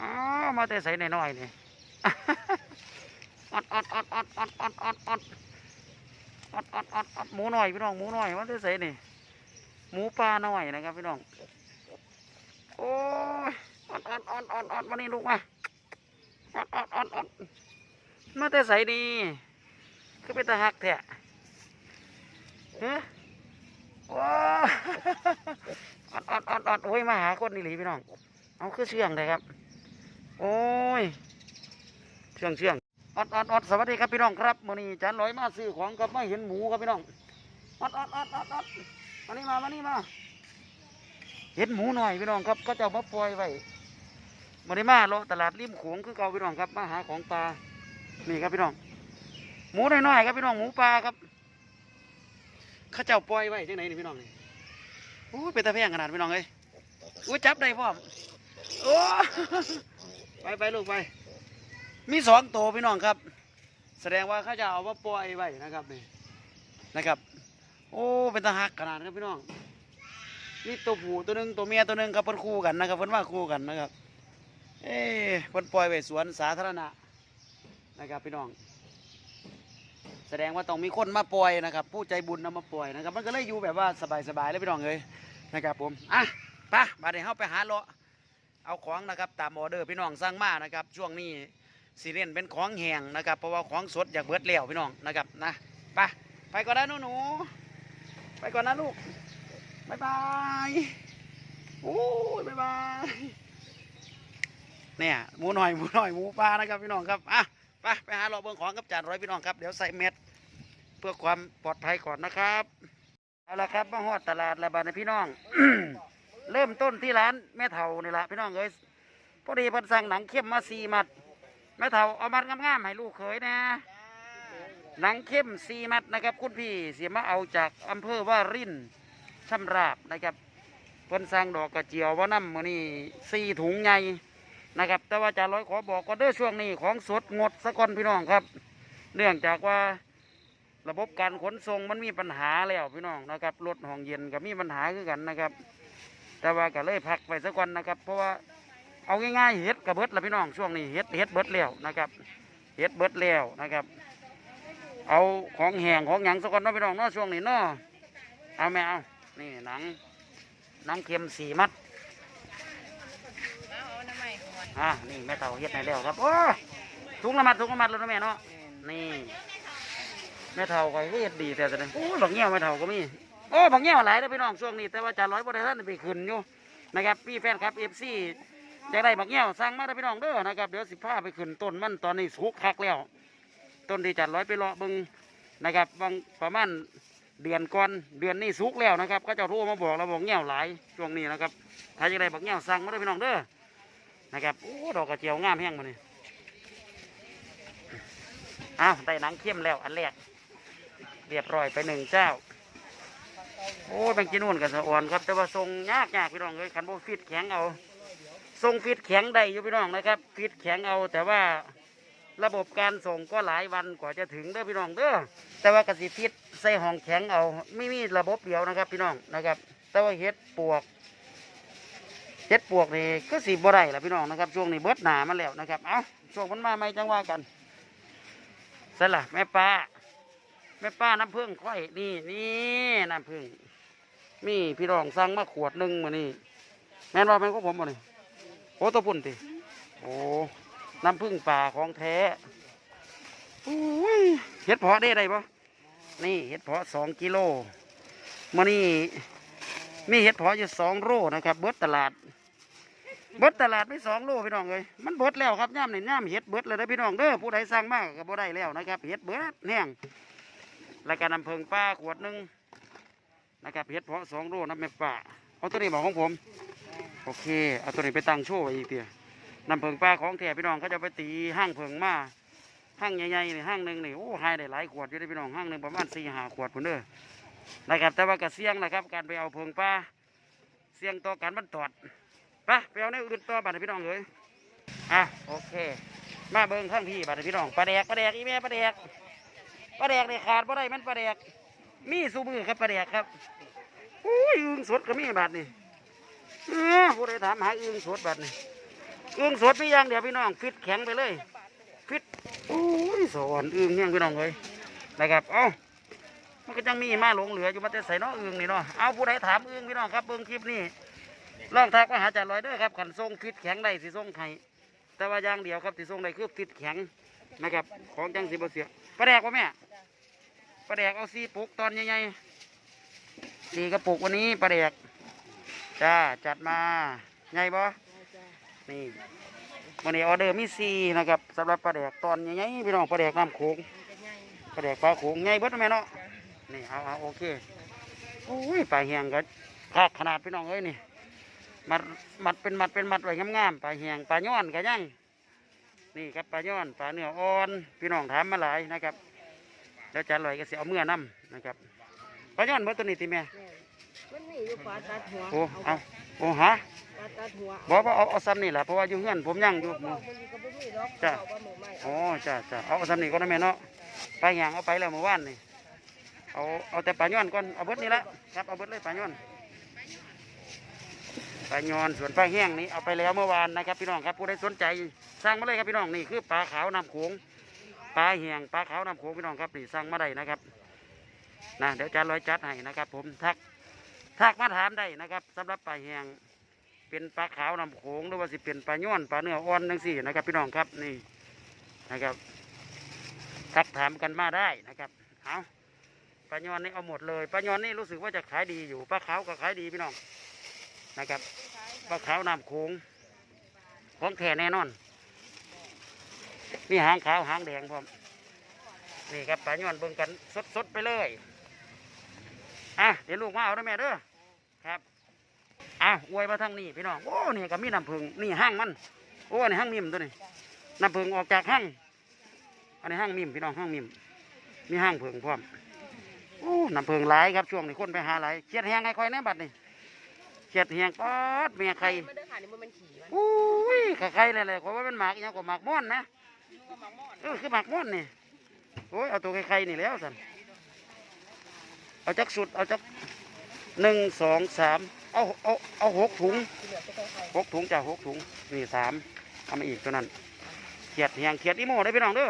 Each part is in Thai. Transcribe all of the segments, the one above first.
อ๋อมาแต่ใส่น้อยๆนี่อดอดอดอดอดอดอดอดอดอดอดอดหมูน้อยพี่น้องหมูน้อยมาแต่ใส่นี่หมูปลาน้อยนะครับพี่น้องโอ้ยอดอดอดอดอดมานี่ลูกมาอดอดอดอดมาแต่ใส่นี่คือเป็นตาหักแท้เฮ้ยโอ้ออดอดอดออดโอ้ยมาหาคนนี่หลีพี่น้องเอาคือเชื่องเลยครับ โอ้ยเชื่องเชื่องอดออดออดสวัสดีครับพี่น้องครับมื่อนี้จันลอยมาซื้อของกับไม่เห็นหมูครับพี่น้องออดออดออดออดออดมานี่มามานี่มา เห็นหมูหน่อยพี่น้องครับ ก็จะเอามาปล่อยไว้มื่อนี้มาเลาะตลาดริมโขงคือเก่าพี่น้องครับมาหาของปลานี่ครับพี่น้อง หมูน้อยๆครับพี่น้องหมูปลาครับเข้าเจ้าปล่อยไว้ที่ไหนนี่พี่น้องนี่โอ้เป็นตะแพงขนาดพี่น้องเลยอุ้ยจับได้พร้อมโอ้ ไปไปลูกไป มีสองตัวพี่น้องครับ แสดงว่าเขาจะเอามาปล่อยไว้นะครับนี่นะครับ โอ้เป็นตาหักขนาดครับพี่น้องนี่ตัวผู้ตัวหนึ่งตัวเมียตัวหนึ่งครับเพิ่นคู่กันนะครับเพิ่นว่าคู่กันนะครับ เอ้เพิ่นปล่อยไว้สวนสาธารณะนะครับพี่น้อง แสดงว่าต้องมีคนมาปล่อยนะครับ ผู้ใจบุญนำมาปล่อยนะครับ มันก็เลยอยู่แบบว่าสบายๆเลยพี่น้องเลยนะครับผมอะไปบาดเดี๋ยวเราไปหาเลาะ เอาของนะครับตามออเดอร์พี่น้องสั่งมานะครับ ช่วงนี้ซีเรียนเป็นของแห้งนะครับ เพราะว่าของสดอยากเบิดแล้วพี่น้องนะครับนะไปไปก่อนนะหนูหนูๆไปก่อนนะลูกบายบายโอ้ยบายบายเนี่ยหมูหน่อยหมูหน่อยหมูปลานะครับพี่น้องครับอะไปไปหาเราเบิ่งของกับจานร้อยพี่น้องครับเดี๋ยวใส่เม็ดเพื่อความปลอดภัยก่อนนะครับเอาละครับมาฮอดตลาดแล้วบาดนี้พี่น้อง เริ่มต้นที่ร้านแม่เฒ่านี่ละพี่น้องเอ้ยพอดีเพิ่นสั่งหนังเข้มมาสี่มัด แม่เฒ่าเอามัดงามๆให้ลูกเขยนะ หนังเข้มสี่มัดนะครับ คุณพี่เสียมาเอาจากอำเภอว่ารินช่ำราบนะครับเพิ่นสั่งดอกกระเจียวว่าน้ำมือนี่สี่ถุงใหญ่นะครับ แต่ว่าจารย์ร้อยขอบอกก็เด้อช่วงนี้ของสดงดสะก่อนพี่น้องครับ เนื่องจากว่าระบบการขนส่งมันมีปัญหาแล้วพี่น้องนะครับรถห้องเย็นก็มีปัญหาคือกันนะครับ แต่ว่าก็เลยพักไปสักวันนะครับ เพราะว่าเอาง่ายๆเฮ็ดกระเบิดละพี่น้องช่วงนี้เฮ็ดเฮ็ดเบิดแล้วนะครับเฮ็ดเบิดแล้วนะครับ เอาของแห้งของหยังสักวันเนาะพี่น้องเนาะช่วงนี้เนาะเอาแม่เอานี่หนังหนังเค็มสีมัดอะนี่แม่เต่าเฮ็ดในแล้วครับโอ้ยถุงละมัดถุงละมัดแล้วนะแม่เนาะนี่แม่เต่าก็เฮ็ดดีแต่แสดงโอ้ยบักเงี้ยวแม่เต่าก็มี โอ้บักเงี้ยวหลายเลยพี่น้องช่วงนี้ แต่ว่าจ่าร้อยบ่ได้ท่านไปขึ้นอยู่นะครับพี่แฟนครับเอฟซีอยากได้บักเงี้ยวสั่งมาได้อพี่น้องเด้อนะครับเดี๋ยวสิพาไปขึ้นต้นมันตอนนี้สุกคักแล้ว ต้นที่จ่าร้อยไปเลาะเบิ่งนะครับบางประมาณเดือนก่อนเดือนนี้สุกแล้วนะครับ ก็จะโทรมาบอกเราบอกเงี้ยวหลายช่วงนี้นะครับถ้าอยากได้บักเงี้ยวสั่งมาได้อพี่น้องเด้อนะครับโอ้ดอกกระเจียวงามแห้งมาเนี่ยอ้าวได้นังเข้มแล้วอันแรกเรียบร้อยไปหนึ่งเจ้า โอ้ยแบงจีนูนกับสะอ่อนครับ แต่ว่าทรงยากยากพี่น้องเลยขันโบฟิตแข็งเอาทรงฟิตแข็งได้อยู่พี่น้องนะครับ ฟิตแข็งเอาแต่ว่าระบบการส่งก็หลายวันกว่าจะถึงเด้อพี่น้องเด้อแต่ว่ากสิฟิตใส่ห้องแข็งเอาไม่มีระบบเดียวนะครับ พี่น้องนะครับ แต่ว่าเฮ็ดปวกเฮ็ดปวกนี่ก็สีบ่ได้ละพี่น้องนะครับ ช่วงนี้เบิดหนามาแล้วนะครับ เอาช่วงมันมาไม่จังว่ากันสละแม่ป้า แม่ป้าน้ำผึ้งค่อยนี่นี่น้ำผึ้งมีพี่รองสั่งมาขวดหนึ่งมานี่แม่นว่าแม่นของผมบ่นี่โอ้ตัวปุ่นติโอ้น้ำผึ้งป่าของแท้อุ้ยเฮ็ดเพาะได้ไดปะนี่เฮ็ดเพาะสองกิโลมานี่มีเห็ดเพออยู่สองโลนะครับเบิดตลาดเบิดตลาดไม่สองโลพี่น้องเลยมันเบิดแล้วครับย่ามนี่ย่ามเห็ดเบิดเลยนะพี่น้องเด้อผู้ใดสั่งมากก็บ่ได้แล้วนะครับเห็ดเบิดแห้ง รายการน้ำเพิงป้าขวดหนึ่งนะครับเห็ดเพาะสองโลน้ำแม่ป้าเอาตัวนี้บอกของผมโอเคเอาตัวนี้ไปตั้งโชว์ไว้อีกเดียวน้ำเพิงป้าของแท้พี่น้องเขาจะไปตีห้างเพิงมาห้างใหญ่ๆนี่ห้างหนึ่งนี่โอ้ให้ได้หลายขวดอยู่ได้พี่น้องห้างหนึ่งประมาณสี่หาขวดพุ่นเด้อนะครับแต่ว่าก็เสียงนะครับ การไปเอาเพิงปลาเสียงต่อการบรรทอดไปไปเอาในอื่นต่อบัตรพี่น้องเลยอะโอเค มาเบิ้งข้างพี่บัตรพี่น้องปลาแดกปลาแดกอีแม่ปลาแดก ปลาแดกนี่ขาดบ่ได้มันปลาแดก มีสูมือครับปลาแดกครับอุ้ยอึงสดก็มีบาทนี่เออผู้ใดถามหาอึงสดบาทนี่อึงสดพี่ยังเดี๋ยวพี่น้องฟิตแข็งไปเลยฟิตโอ้ยสอนอึงเนี่ยพี่น้องเลยนะครับเอ้ามันก็ยังมีมาหลงเหลืออยู่มันจะใส่น้องอึงนี่เนาะเอาผู้ใดถามอึงพี่น้องครับเบิ่งคลิปนี้ลองทักมาหาจ่าลอยด้อครับขันทรงฟิตแข็งได้สิทรงไข่แต่ว่าอย่างเดียวครับสิทรงได้คือฟิตแข็งนะครับ ของจังสิบเสียปลาแดกป่ะแม่ ปลาแดกเอาซีปุกตอนใหญ่ๆสี่กระปุกวันนี้ปลาแดกจ้าจัดมาใหญ่บ่นี่วันนี้ออเดอร์มีซีนะครับสำหรับปลาแดกตอนใหญ่ๆพี่น้องปลาแดกน้ำโขงปลาแดกปลาโขงใหญ่เบิดแม่เนาะนี่เอาเอาโอเคโอ้ยปลาแหงก็คักขนาดพี่น้องเอ้ยนี่มัดมัดเป็นมัดเป็นมัดไว้งามๆปลาแหงปลาย้อนก็ยังนี่ครับปลาย้อนปลาเนื้ออ่อน พี่น้องถามมาหลายนะครับ แล้วจะอร่อยก็เสียเอาเมื่อน้ำนะครับปลาย้อนเบิดตัวนี้ติแม่มันมีอยู่ปลาตัดหัวโอ้เอาโอ้ฮะปลาตัดหัวบอกว่าเอาเอาซ้ำนี่แหละเพราะว่าอยู่เงื่อนผมยังอยู่เอามันก็บ่มีดอกจ้ะเอาปลาหมึกไม้อ๋อจ้าจ้าเอาสำนีก่อนนะแม่เนาะไปลาอย่างเอาไปแล้วเมื่อวานนี่เอาเอาแต่ปลาย้อนก่อนเอาเบิดนี่ละครับเอาเบิดเลยปลาย้อนปลาย้อนส่วนปลาแห้งนี่เอาไปแล้วเมื่อวานนะครับพี่น้องครับผู้ใดสนใจสร้างมาเลยครับพี่น้องนี่คือปลาขาวน้ำโขงป ลาแห้งปลาขาวน้ำโขงพี่น้องครับนี่สร้างมาได้นะครับนะเดี๋ยวจานร้อยจัดให้นะครับ ผมทักทักมาถามได้นะครับสำหรับปลาแห้งเป็นปลาขาวน้ำโขงหรือว่าสิเป็นปลาย้อนปลาเนื้ออ่อนจังสี่นะครับ พี่น้องครับนี่นะครับทักถามกันมาได้นะครับเอาปลายอนนี่เอาหมดเลยปลายอนนี่รู้สึกว่าจะขายดีอยู่ปลาขาวก็ขายดีพี่น้องนะครับปลาขาวน้ำโขงของแท้แน่นอน มีหางขาวหางแดงพร้อมนี่ครับปลายอนเบิ่งกันสดๆไปเลยอะเดี๋ยวลูกมาเอาด้วยแม่เด้อครับอะอวยมาทางนี้พี่น้องโอ้นี่ก็มีน้ำผึ้งนี่ห้างมันโอ้นี่ห้างนิ่มตัวนี้น้ำผึ้งออกจากห้างอันนี้ห้างมิมพี่น้องห้างมิมมีห้างผึ้งพร้อมโอ้น้ำผึ้งหลายครับช่วงนี้คนไปหาหลายเขียดแหงไงคอยแน่บัดนี่เขียดแหงปอดเมียไข่มันเด้อค่ะนี่มันเป็นขี่มันอุ้ยไข่ไข่เลยเลยขอยว่าเป็นหมากอหยังกว่าหมากม่อนนะ เออคือหมากม่อนนี่โอ้ยเอาตัวไข่ไข่นี่แล้วสันเอาจักสุดเอาจักหนึ่งสองสามเอาเอาเอาหกถุงที่เหลือจะใครหกถุงจ้ะหกถุงนี่สามเอามาอีกตัวนั้นเขียดเฮียงเขียดอีโมได้อพี่น้องเด้อ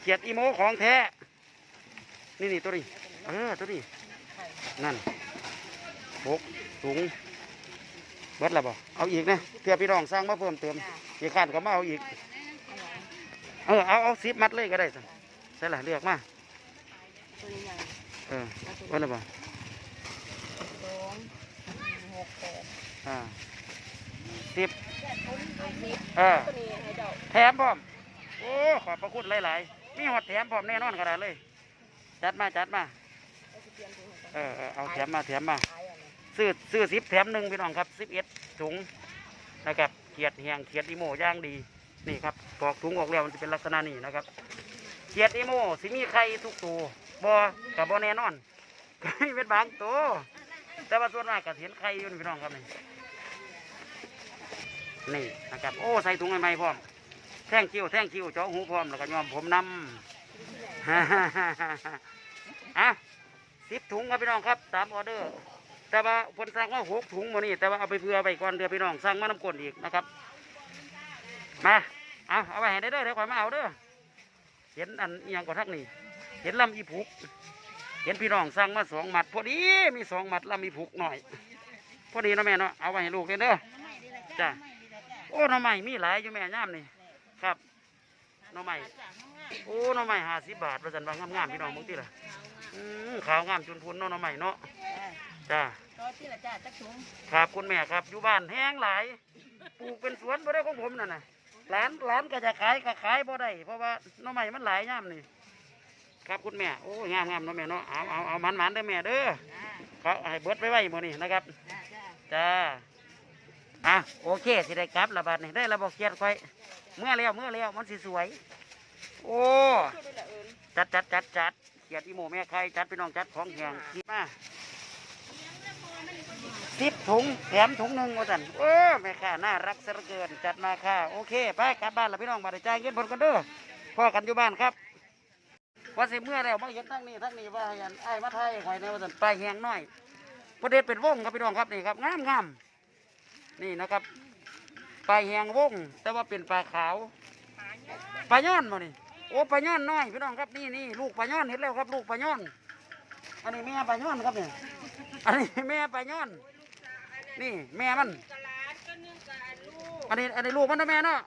เขียดอีโมของแท้นี่นี่ตัวนี้เออตัวนี้นั่นหกถุงเบิดแล้วบ่เอาอีกนะเพื่อพี่น้องสร้างมาเพิ่มเติมอีกขันก็มาเอาอีก เออเอาเอาสิบมัดเลยก็ได้สิใช่ละเลือกมาตัวนี้ใหญ่เออเบิดแล้วบ่สองหกแปดอ่าสิบเอาสิบเออตัวนี้ให้เดาแถมพร้อมโอ้ขอบพระคุณหลายๆมีหอดแถมพร้อมแน่นอนขนาดเลย จัดมาจัดมาเอาสิเปลี่ยนถุงให้เออเออเอาแถมมาแถมมาขายอันนั้นซื้อซื้อสิบแถมหนึ่งพี่น้องครับสิบเอ็ดถุงนะครับเขียดเฮียงเขียดอีโมย่างดี นี่ครับปอกถุงออกแล้วมันจะเป็นลักษณะนี้นะครับเขียดอีโมสิมีไข่ทุกตัวบ่กับบ่แน่นอนไข่เป็นบางตัวแต่ว่าส่วนมากก็เห็นไข่อยู่พี่น้องครับนี่นี่นะครับโอ้ใส่ถุงใหม่ๆพร้อมแท่งคิ้วแท่งคิ้วเจาะหูพร้อมแล้วก็ยอมผมนำอะสิบถุงครับพี่น้องครับตามออเดอร์ แต่ว่าคนสั่งว่าหกถุงมานี่แต่ว่าเอาไปเผื่อไปก่อนเดี๋ยวพี่น้องสั่งมาน้ำกลนอีกนะครับ มาเอาเอาไปให้ได้เด้อเดี๋ยวก่อนมาเอาเด้อเห็นอันอหยังก่อนทักนี่เห็นลำอีผุกเห็นพี่น้องสั่งมาสองหมัดพอดีมีสองหมัดลำอีผุกหน่อย พอดีเนาะแม่เนาะเอาไปให้ลูกเลยเด้อจ้ะโอ้หน้ำใหม่มีหลายอยู่แม่ย่ามนี่ครับหน้ำใหม่โอ้หน้องใหม่ห้าสิบบาทประสันบางงามๆพี่น้องมึงที่ละอืมขาวงามจุนพุนเนาะหน้องใหม่เนาะจ้าต่อที่ละจ้าจักถุงครับคุณแม่ครับอยู่บ้านแห้งหลายปลูกเป็นสวนบ่ได้ของผมนั่นน่ะ ร้านร้านก็จะขายก็ขายบ่ได้เพราะว่าหน้องใหม่มันหลายย่ามนี่ครับคุณแม่โอ้ยงามงามๆเนาะแม่เนาะเอาเอาเอามันมันๆได้อแม่เด้อเขาให้เบิดไว้ไว้หมดนี่นะครับจ้าจ้าจ้าอะโอเคสิได้กลับระบาดนี่ได้ระบอกเกียรติค่อยเมื่อแล้วเมื่อแล้วมันสิสวย โอ้ช่วยด้วยละเอิญจัดจัดจัดจัดเขียดอีโมแม่ใครจัดพี่น้องจัดของแห้งคิดมา สิบถุงแถมถุงหนึ่งว่าสันโอ้แม่ค้าน่ารักเสยเหลือเกินจัดมาค่ะ โอเคไปกลับบ้านแล้วพี่น้องมาได้จ่ายเงินผลกันเด้อพ่อกันอยู่บ้านครับว่าสิเมื่อแล้วมาเห็นทั้งนี้ทั้งนี้ว่าอย่างไอ้ายมาไทยหอยในว่าสันไปแหงน้อยประเด็นเป็นวงครับพี่น้องครับนี่ครับงามงามนี่นะครับปลาแหงวง แต่ว่าเป็นปลาขาวปลาย้อนมานี่โอ้ปลาย้อนน้อยพี่น้องครับนี่นี่ลูกปลาย้อนเห็นแล้วครับ ลูกปลาย้อน อันนี้แม่ปลาย้อนครับเนี่ยอันนี้แม่ปลาย้อน นี่แม่มัน กะลาดก็นึ่งกะลูกอันนี้อันนี้ลูกมันนะแม่เนาะ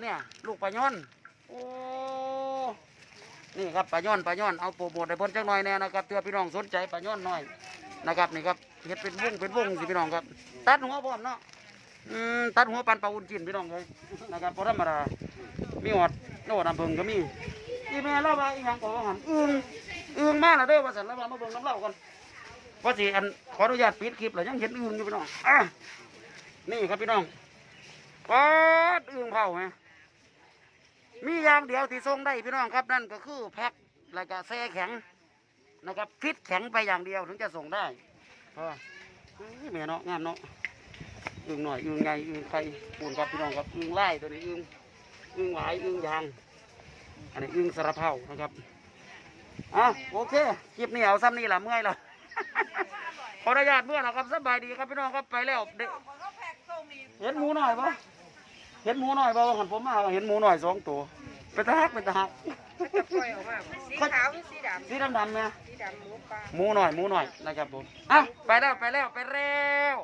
เนี่ย ลูกปลาย้อนโอ้นี่ครับปลาย้อนปลาย้อนเอาโปรโมทให้เพิ่นจักหน่อยแน่นะครับเพื่อพี่น้องสนใจปลาย้อนหน้อยนะครับนี่ครับเฮ็ดเป็นวงเป็นวงสิพี่น้องครับ ตัดหัวพร้อมเนาะอืมตัดหัวปันปลาอุ่นจินพี่น้องเลยนะครับเพราะธรรมดามีหอดโน่น้ำเพิงก็มีอีแม่เล่าว่าอีหยังก็ว่าหันอึ้ง อึ้งมาแล้วเด้อว่าสันแล้วว่ามาเบิ่งน้ำเหล่ากันเพราะสิอันขออนุญาตปิดคลิปแล้วยังเห็นอึ้งอยู่พี่น้องอะนี่ครับพี่น้องปัดอึ้งเผาไหมมีอย่างเดียวที่ส่งได้พี่น้องครับนั่นก็คือแพ็คแล้วก็แช่แข็งนะครับฟิตแข็งไปอย่างเดียวถึงจะส่งได้พราะว่าเฮ้ยแม่เนาะงามเนาะอึ่งหน่อยอึ่งไงอึ่งไข่ปูนครับพี่น้องครับอึ่งไล่ตัวนี้อึ่งอึ่งหวายอึ่งยางอันนี้อึ่งสารเผานะครับ อะโอเคคลิปนี้เอาซ้ำนี่ละเมื่อยแล้วขออนุญาตเมื่อนะครับสบายดีครับพี่น้องครับไปแล้วเด็กเขาแพ็กส่งนี่เห็นหมูหน่อยปะเห็นหมูหน่อยปะว่าหันผมมาเห็นหมูหน่อยสองตัวเป็นตาฮักเป็นตาฮักจะปล่อยออกมาสีขาวหรือสีดำสีดำๆเนี่ยสีดำหมูปลาหมูหน่อยหมูหน่อยนะครับผมอะไปแล้วไปแล้วไปแล้ว